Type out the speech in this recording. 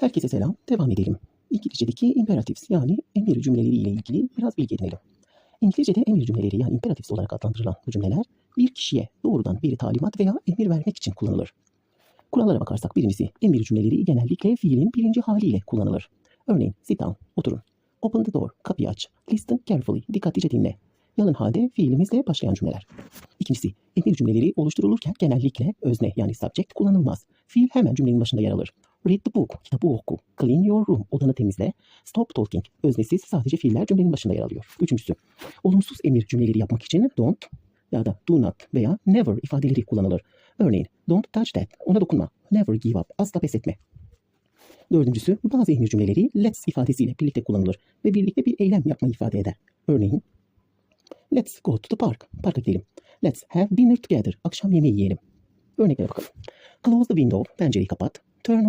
Herkese selam. Devam edelim. İngilizce'deki imperatives yani emir cümleleri ile ilgili biraz bilgi edinelim. İngilizce'de emir cümleleri yani imperatives olarak adlandırılan bu cümleler bir kişiye doğrudan bir talimat veya emir vermek için kullanılır. Kurallara bakarsak birincisi emir cümleleri genellikle fiilin birinci haliyle kullanılır. Örneğin sit down, oturun. Open the door, kapıyı aç. Listen carefully, dikkatlice dinle. Yalın halde fiilimizle başlayan cümleler. İkincisi, emir cümleleri oluşturulurken genellikle özne yani subject kullanılmaz. Fiil hemen cümlenin başında yer alır. Read the book, kitabı oku. Clean your room, odanı temizle. Stop talking, öznesiz sadece fiiller cümlenin başında yer alıyor. Üçüncüsü, olumsuz emir cümleleri yapmak için don't ya da do not veya never ifadeleri kullanılır. Örneğin, don't touch that, ona dokunma. Never give up, asla pes etme. Dördüncüsü, bazı emir cümleleri let's ifadesiyle birlikte kullanılır ve birlikte bir eylem yapmayı ifade eder. Örneğin, let's go to the park, parka gidelim. Let's have dinner together, akşam yemeği yiyelim. Örneklere bakalım. Close the window, pencereyi kapat.